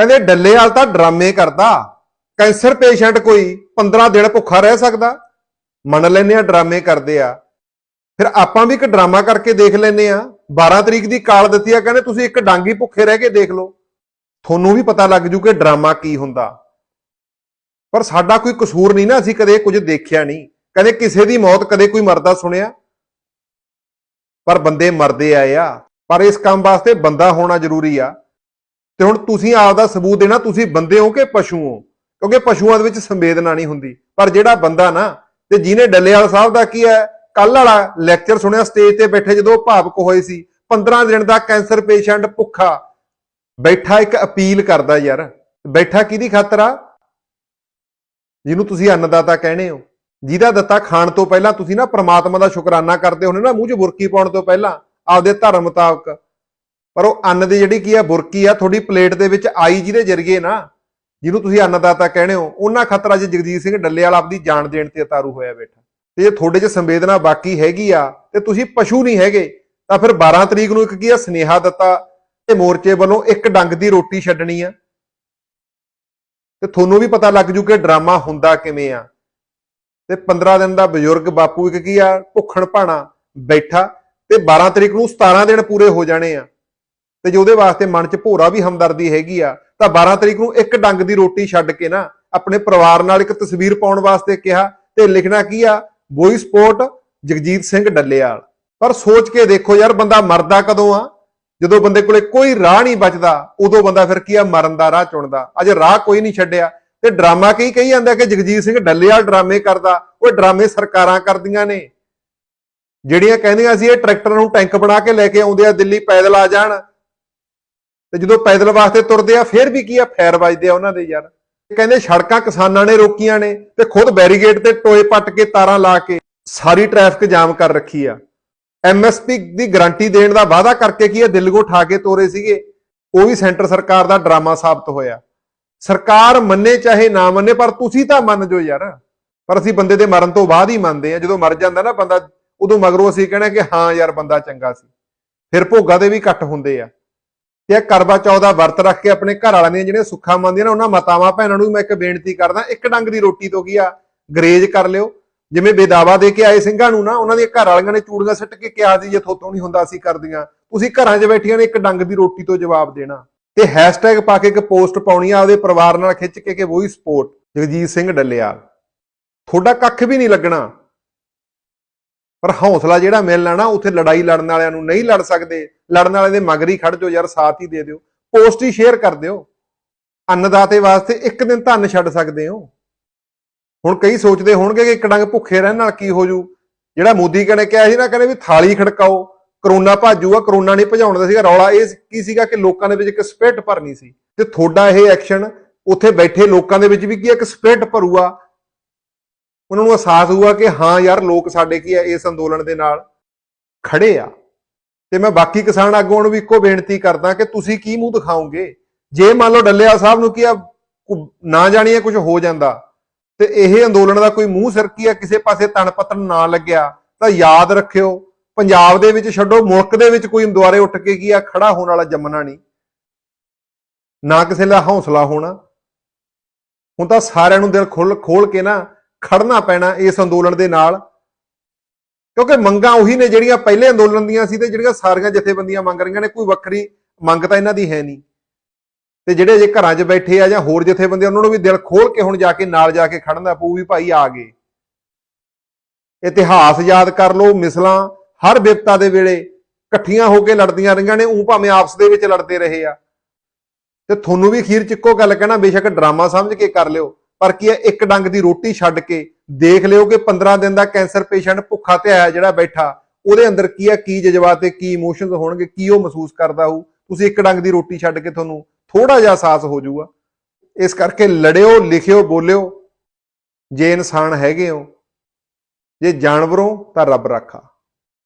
ਕਹਿੰਦੇ ਡੱਲੇਵਾਲ ਤਾਂ ਡਰਾਮੇ ਕਰਦਾ। ਕੈਂਸਰ ਪੇਸ਼ੈਂਟ ਕੋਈ 15 ਦਿਨ ਭੁੱਖਾ ਰਹਿ ਸਕਦਾ। ਮੰਨ ਲੈਨੇ ਆ ਡਰਾਮੇ ਕਰਦੇ ਆ। ਫਿਰ ਆਪਾਂ ਵੀ ਇੱਕ ਡਰਾਮਾ ਕਰਕੇ ਦੇਖ ਲੈਨੇ ਆ। 12 ਤਰੀਕ ਦੀ ਕਾਲ ਦਿੱਤੀ ਆ, ਕਹਿੰਦੇ ਤੁਸੀਂ ਇੱਕ ਡਾਂਗੀ ਭੁੱਖੇ ਰਹਿ ਕੇ ਦੇਖ ਲਓ। ਤੁਹਾਨੂੰ ਵੀ ਪਤਾ ਲੱਗ ਜੂ ਕਿ ਡਰਾਮਾ ਕੀ ਹੁੰਦਾ। ਪਰ ਸਾਡਾ ਕੋਈ ਕਸੂਰ ਨਹੀਂ ਨਾ, ਅਸੀਂ ਕਦੇ ਕੁਝ ਦੇਖਿਆ ਨਹੀਂ। ਕਦੇ ਕਿਸੇ ਦੀ ਮੌਤ, ਕਦੇ ਕੋਈ ਮਰਦਾ ਸੁਣਿਆ। ਪਰ ਬੰਦੇ ਮਰਦੇ ਆਏ ਆ। ਪਰ ਇਸ ਕੰਮ ਵਾਸਤੇ ਬੰਦਾ ਹੋਣਾ ਜ਼ਰੂਰੀ ਆ। ਤੇ ਹੁਣ ਤੁਸੀਂ ਆਪ ਦਾ ਸਬੂਤ ਦੇਣਾ, ਤੁਸੀਂ ਬੰਦੇ ਹੋ ਕਿ ਪਸ਼ੂ ਹੋ? ਕਿਉਂਕਿ ਪਸ਼ੂਆਂ ਦੇ ਵਿੱਚ ਸੰਵੇਦਨਾ ਨਹੀਂ ਹੁੰਦੀ। ਪਰ ਜਿਹੜਾ ਬੰਦਾ ਨਾ, ਤੇ ਜਿਹਨੇ ਡੱਲੇਵਾਲ ਸਾਹਿਬ ਦਾ ਕੀ ਹੈ ਕੱਲ ਵਾਲਾ ਲੈਕਚਰ ਸੁਣਿਆ ਸਟੇਜ ਤੇ ਬੈਠੇ ਜਦੋਂ ਭਾਵਕ ਹੋਏ ਸੀ 15 ਦਿਨ ਦਾ ਕੈਂਸਰ ਪੇਸ਼ੈਂਟ ਭੁੱਖਾ ਬੈਠਾ, ਇੱਕ ਅਪੀਲ ਕਰਦਾ ਯਾਰ। ਬੈਠਾ ਕਿਹਦੀ ਖਾਤਰ ਆ? ਜਿਹਨੂੰ ਤੁਸੀਂ ਅੰਨਦਾਤਾ ਕਹਿੰਦੇ ਹੋ। ਜਿਹਦਾ ਦਿੱਤਾ ਖਾਣ ਤੋਂ ਪਹਿਲਾਂ ਤੁਸੀਂ ਨਾ ਪ੍ਰਮਾਤਮਾ ਦਾ ਸ਼ੁਕਰਾਨਾ ਕਰਦੇ ਹੋ ਨਾ, ਮੂੰਹ 'ਚ ਬੁਰਕੀ ਪਾਉਣ ਤੋਂ ਪਹਿਲਾਂ, ਆਪਦੇ ਧਰਮ ਮੁਤਾਬਕ। ਪਰ ਉਹ ਅੰਨ ਦੀ ਜਿਹੜੀ ਕੀ ਆ, ਬੁਰਕੀ ਆ, ਤੁਹਾਡੀ ਪਲੇਟ ਦੇ ਵਿੱਚ ਆਈ ਜਿਹਦੇ ਜਰੀਏ ਨਾ, ਜਿਹਨੂੰ ਤੁਸੀਂ ਅੰਨਦਾਤਾ ਕਹਿੰਦੇ ਹੋ, ਉਹਨਾਂ ਖਤਰਾ ਅੱਜ ਜਗਜੀਤ ਸਿੰਘ ਡੱਲੇਵਾਲ ਆਪਦੀ ਜਾਨ ਦੇਣ ਤੇ ਉਤਾਰੂ ਹੋਇਆ ਬੈਠਾ। ਤੇ ਜੇ ਤੁਹਾਡੇ 'ਚ ਸੰਵੇਦਨਾ ਬਾਕੀ ਹੈਗੀ ਆ, ਤੇ ਤੁਸੀਂ ਪਸ਼ੂ ਨਹੀਂ ਹੈਗੇ, ਤਾਂ ਫਿਰ 12 ਤਰੀਕ ਨੂੰ ਇੱਕ ਕੀ ਆ, ਸਨੇਹਾ ਦਿੱਤਾ, ਤੇ ਮੋਰਚੇ ਵੱਲੋਂ ਇੱਕ ਡੰਗ ਦੀ ਰੋਟੀ ਛੱਡਣੀ ਆ। ਤੇ ਤੁਹਾਨੂੰ ਵੀ ਪਤਾ ਲੱਗ ਜੂ ਕਿ ਡਰਾਮਾ ਹੁੰਦਾ ਕਿਵੇਂ ਆ। ਤੇ 15 ਦਿਨ ਦਾ ਬਜ਼ੁਰਗ ਬਾਪੂ ਇੱਕ ਕੀ ਆ, ਭੁੱਖਣ ਭਾਣਾ ਬੈਠਾ, ਤੇ 12 ਤਰੀਕ ਨੂੰ 17 ਦਿਨ ਪੂਰੇ ਹੋ ਜਾਣੇ ਆ। ਤੇ ਜੇ ਉਹਦੇ ਵਾਸਤੇ ਮਨ 'ਚ ਭੋਰਾ ਵੀ ਹਮਦਰਦੀ ਹੈਗੀ ਆ, ਤਾਂ 12 ਤਰੀਕ ਨੂੰ ਇੱਕ ਡੰਗ ਦੀ ਰੋਟੀ ਛੱਡ ਕੇ ਨਾ ਆਪਣੇ ਪਰਿਵਾਰ ਨਾਲ ਇੱਕ ਤਸਵੀਰ ਪਾਉਣ ਵਾਸਤੇ ਕਿਹਾ ਤੇ ਲਿਖਣਾ ਕੀ ਆ ਬੋਈ ਸਪੋਰਟ ਜਗਜੀਤ ਸਿੰਘ ਡੱਲੇਵਾਲ। ਪਰ ਸੋਚ ਕੇ ਦੇਖੋ ਯਾਰ, ਬੰਦਾ ਮਰਦਾ ਕਦੋਂ ਆ? ਜਦੋਂ ਬੰਦੇ ਕੋਲੇ ਕੋਈ ਰਾਹ ਨਹੀਂ ਬਚਦਾ, ਉਦੋਂ ਬੰਦਾ ਫਿਰ ਕੀ ਆ, ਮਰਨ ਦਾ ਰਾਹ ਚੁਣਦਾ। ਅਜੇ ਰਾਹ ਕੋਈ ਨਹੀਂ ਛੱਡਿਆ। ਤੇ ਡਰਾਮਾ ਕਈ ਕਹੀ ਜਾਂਦਾ ਕਿ ਜਗਜੀਤ ਸਿੰਘ ਡੱਲੇਵਾਲ ਡਰਾਮੇ ਕਰਦਾ? ਉਹ ਡਰਾਮੇ ਸਰਕਾਰਾਂ ਕਰਦੀਆਂ ਨੇ। ਜਿਹੜੀਆਂ ਕਹਿੰਦੀਆਂ ਸੀ ਇਹ ਟਰੈਕਟਰ ਨੂੰ ਟੈਂਕ ਬਣਾ ਕੇ ਲੈ ਕੇ ਆਉਂਦੇ ਆ, ਦਿੱਲੀ ਪੈਦਲ ਆ ਜਾਣ। ਤੇ ਜਦੋਂ ਪੈਦਲ ਵਾਸਤੇ ਤੁਰਦੇ ਆ, ਫਿਰ ਵੀ ਕੀ ਆ, ਫੈਰ ਵੱਜਦੇ ਆ ਉਹਨਾਂ ਦੇ ਯਾਰ। ਕਹਿੰਦੇ ਸੜਕਾਂ ਕਿਸਾਨਾਂ ਨੇ ਰੋਕੀਆਂ ਨੇ ਤੇ ਖੁਦ ਬੈਰੀਗੇਡ ਤੇ ਟੋਏ ਪੱਟ ਕੇ ਤਾਰਾਂ ਲਾ ਕੇ ਸਾਰੀ ਟ੍ਰੈਫਿਕ ਜਾਮ ਕਰ ਰੱਖੀ ਆ। ਐਮਐਸਪੀ ਦੀ ਗਾਰੰਟੀ ਦੇਣ ਦਾ ਵਾਅਦਾ ਕਰਕੇ ਕੀ ਆ, ਦਿਲਗੋ ਠਾ ਕੇ ਤੋਰੇ ਸੀਗੇ। ਉਹ ਵੀ ਸੈਂਟਰ ਸਰਕਾਰ ਦਾ ਡਰਾਮਾ ਸਾਬਤ ਹੋਇਆ। ਸਰਕਾਰ ਮੰਨੇ ਚਾਹੇ ਨਾ ਮੰਨੇ, ਪਰ ਤੁਸੀਂ ਤਾਂ ਮੰਨ ਜੋ ਯਾਰ। ਪਰ ਅਸੀਂ ਬੰਦੇ ਦੇ ਮਰਨ ਤੋਂ ਬਾਅਦ ਹੀ ਮੰਨਦੇ ਆ। ਜਦੋਂ ਮਰ ਜਾਂਦਾ ਨਾ ਬੰਦਾ, ਉਦੋਂ ਮਗਰੋਂ ਅਸੀਂ ਕਹਿਣਾ ਕਿ ਹਾਂ ਯਾਰ, ਬੰਦਾ ਚੰਗਾ ਸੀ। ਫਿਰ ਭੋਗਾ ਦੇ ਵੀ ਘੱਟ ਹੁੰਦੇ ਆ। ਤੇ ਇਹ ਕਰਵਾ ਚੌਥ ਦਾ ਵਰਤ ਰੱਖ ਕੇ ਆਪਣੇ ਘਰ ਵਾਲਿਆਂ ਦੀਆਂ ਜਿਹੜੀਆਂ ਸੁੱਖਾਂ ਮੰਨਦੀਆਂ ਨੇ, ਉਹਨਾਂ ਮਾਤਾਵਾਂ ਭੈਣਾਂ ਨੂੰ ਵੀ ਮੈਂ ਇੱਕ ਬੇਨਤੀ ਕਰਦਾ, ਇੱਕ ਡੰਗ ਦੀ ਰੋਟੀ ਤੋਂ ਕੀ ਆ, ਗਰੇਜ ਕਰ ਲਿਓ। ਜਿਵੇਂ ਬੇਦਾਵਾ ਦੇ ਕੇ ਆਏ ਸਿੰਘਾਂ ਨੂੰ ਨਾ, ਉਹਨਾਂ ਦੀਆਂ ਘਰ ਵਾਲੀਆਂ ਨੇ ਚੂੜੀਆਂ ਸਿੱਟ ਕੇ ਕਿਹਾ ਸੀ, ਜੇ ਥੋਤੋਂ ਨਹੀਂ ਹੁੰਦਾ ਅਸੀਂ ਕਰਦੀਆਂ। ਤੁਸੀਂ ਘਰਾਂ 'ਚ ਬੈਠੀਆਂ ਨੇ ਇੱਕ ਡੰਗ ਦੀ ਰੋਟੀ ਤੋਂ ਜਵਾਬ ਦੇਣਾ। ਤੇ ਹੈਸ਼ਟੈਗ ਪਾ ਕੇ ਇੱਕ ਪੋਸਟ ਪਾਉਣੀ ਆ, ਉਹਦੇ ਪਰਿਵਾਰ ਨਾਲ ਖਿੱਚ ਕੇ ਕਿ ਵੋਈ ਸਪੋਰਟ ਜਗਜੀਤ ਸਿੰਘ ਡੱਲੇਵਾਲ। ਤੁਹਾਡਾ ਕੱਖ ਵੀ ਨਹੀਂ ਲੱਗਣਾ। ਪਰ ਹੌਸਲਾ ਜਿਹੜਾ ਮਿਲਣਾ ਨਾ, ਉੱਥੇ ਲੜਾਈ ਲੜਨ ਵਾਲਿਆਂ ਨੂੰ ਨਹੀਂ ਲੜ ਸਕਦੇ। ਲੜਨ ਵਾਲੇ ਦੇ ਮਗਰ ਹੀ ਖੜ ਜਾਓ ਯਾਰ, ਸਾਥ ਹੀ ਦੇ ਦਿਓ। ਪੋਸਟ ਹੀ ਸ਼ੇਅਰ ਕਰ ਦਿਓ। ਅੰਨਦਾਤੇ ਵਾਸਤੇ ਇੱਕ ਦਿਨ ਧੰਨ ਛੱਡ ਸਕਦੇ ਹੋ। ਹੁਣ ਕਈ ਸੋਚਦੇ ਹੋਣਗੇ ਕਿ ਇੱਕ ਡੰਗ ਭੁੱਖੇ ਰਹਿਣ ਨਾਲ ਕੀ ਹੋ ਜੂ। ਜਿਹੜਾ ਮੋਦੀ ਕਹਿੰਦੇ ਕਿਹਾ ਸੀ ਨਾ, ਕਹਿੰਦੇ ਵੀ ਥਾਲੀ ਖੜਕਾਓ, ਕਰੋਨਾ ਭਾਜੂਗਾ, ਕਰੋਨਾ ਨਹੀਂ ਭਜਾਉਣ ਦਾ ਸੀਗਾ। ਰੌਲਾ ਇਹ ਕੀ ਸੀਗਾ ਕਿ ਲੋਕਾਂ ਦੇ ਵਿੱਚ ਇੱਕ ਸਪਿਰਟ ਭਰਨੀ ਸੀ। ਤੇ ਤੁਹਾਡਾ ਇਹ ਐਕਸ਼ਨ ਉੱਥੇ ਬੈਠੇ ਲੋਕਾਂ ਦੇ ਵਿੱਚ ਵੀ ਕੀ ਇੱਕ ਸਪਿਰਟ ਭਰੂਗਾ। ਉਹਨਾਂ ਨੂੰ ਅਹਿਸਾਸ ਹੋਊਗਾ ਕਿ ਹਾਂ ਯਾਰ ਲੋਕ ਸਾਡੇ ਕੀ ਆ, ਇਸ ਅੰਦੋਲਨ ਦੇ ਨਾਲ ਖੜੇ ਆ। ਤੇ ਮੈਂ ਬਾਕੀ ਕਿਸਾਨ ਆਗੂਆਂ ਨੂੰ ਵੀ ਇੱਕੋ ਬੇਨਤੀ ਕਰਦਾ ਕਿ ਤੁਸੀਂ ਕੀ ਮੂੰਹ ਦਿਖਾਓਗੇ? ਜੇ ਮੰਨ ਲਓ ਡੱਲਿਆ ਸਾਹਿਬ ਨੂੰ ਕੀ ਆ, ਕੁ- ਨਾ ਜਾਣੀਏ ਕੁਝ ਹੋ ਜਾਂਦਾ, ਤੇ ਇਹ ਅੰਦੋਲਨ ਦਾ ਕੋਈ ਮੂੰਹ ਸਿਰ ਕੀ ਆ, ਕਿਸੇ ਪਾਸੇ ਤਣ ਪਤਨ ਨਾ ਲੱਗਿਆ, ਤਾਂ ਯਾਦ ਰੱਖਿਓ, ਪੰਜਾਬ ਦੇ ਵਿੱਚ ਛੱਡੋ, ਮੁਲਕ ਦੇ ਵਿੱਚ ਕੋਈ ਦੁਆਰੇ ਉੱਠ ਕੇ ਕੀ ਆ, ਖੜਾ ਹੋਣ ਵਾਲਾ ਜੰਮਣਾ ਨਹੀਂ। ਨਾ ਕਿਸੇ ਦਾ ਹੌਸਲਾ ਹੋਣਾ। ਹੁਣ ਤਾਂ ਸਾਰਿਆਂ ਨੂੰ ਦਿਲ ਖੋਲ ਖੋਲ ਕੇ ਨਾ ਖੜਨਾ ਪੈਣਾ ਇਸ ਅੰਦੋਲਨ ਦੇ ਨਾਲ। ਕਿਉਂਕਿ ਮੰਗਾਂ ਉਹੀ ਨੇ ਜਿਹੜੀਆਂ ਪਹਿਲੇ ਅੰਦੋਲਨ ਦੀਆਂ ਸੀ ਤੇ ਜਿਹੜੀਆਂ ਸਾਰੀਆਂ ਜਥੇਬੰਦੀਆਂ ਮੰਗ ਰਹੀਆਂ ਨੇ, ਕੋਈ ਵੱਖਰੀ ਮੰਗ ਤਾਂ ਇਹਨਾਂ ਦੀ ਹੈ ਨਹੀਂ। ਤੇ ਜਿਹੜੇ ਜੇ ਘਰਾਂ 'ਚ ਬੈਠੇ ਆ ਜਾਂ ਹੋਰ ਜਥੇਬੰਦੀਆਂ ਉਹਨਾਂ ਨੂੰ ਵੀ ਦਿਲ ਖੋਲ ਕੇ ਹੁਣ ਜਾ ਕੇ ਨਾਲ ਜਾ ਕੇ ਖੜਨਾ ਪਊ ਵੀ ਭਾਈ ਆ ਗਏ। ਇਤਿਹਾਸ ਯਾਦ ਕਰ ਲਓ, ਮਿਸਲਾਂ ਹਰ ਵਿਪਤਾ ਦੇ ਵੇਲੇ ਇਕੱਠੀਆਂ ਹੋ ਕੇ ਲੜਦੀਆਂ ਰਹੀਆਂ ਨੇ ਉਹ ਭਾਵੇਂ ਆਪਸ ਦੇ ਵਿੱਚ ਲੜਦੇ ਰਹੇ ਆ। ਤੇ ਤੁਹਾਨੂੰ ਵੀ ਅਖੀਰ ਚ ਇੱਕੋ ਗੱਲ ਕਹਿਣਾ, ਬੇਸ਼ੱਕ ਡਰਾਮਾ ਸਮਝ ਕੇ ਕਰ ਲਿਓ। ਪਰ ਕੀ ਹੈ, ਇੱਕ ਡੰਗ ਦੀ ਰੋਟੀ ਛੱਡ ਕੇ ਦੇਖ ਲਿਓ ਕਿ 15 ਦਿਨ ਦਾ ਕੈਂਸਰ ਪੇਸ਼ੈਂਟ ਭੁੱਖਾ ਤੇ ਆਇਆ ਜਿਹੜਾ ਬੈਠਾ, ਉਹਦੇ ਅੰਦਰ ਕੀ ਹੈ, ਕੀ ਜਜ਼ਬਾਤ ਤੇ ਕੀ ਇਮੋਸ਼ਨਸ ਹੋਣਗੇ, ਕੀ ਉਹ ਮਹਿਸੂਸ ਕਰਦਾ ਹੋਊ? ਤੁਸੀਂ ਇੱਕ ਡੰਗ ਦੀ ਰੋਟੀ ਛੱਡ ਕੇ ਤੁਹਾਨੂੰ ਥੋੜਾ ਜਿਹਾ ਅਹਿਸਾਸ ਹੋ ਜਾਊਗਾ। ਇਸ ਕਰਕੇ ਲੜਿਓ, ਲਿਖਿਓ, ਬੋਲਿਓ, ਜੇ ਇਨਸਾਨ ਹੈਗੇ ਹੋ, ਜੇ ਜਾਨਵਰੋਂ ਤਾਂ ਰੱਬ ਰਾਖਾ।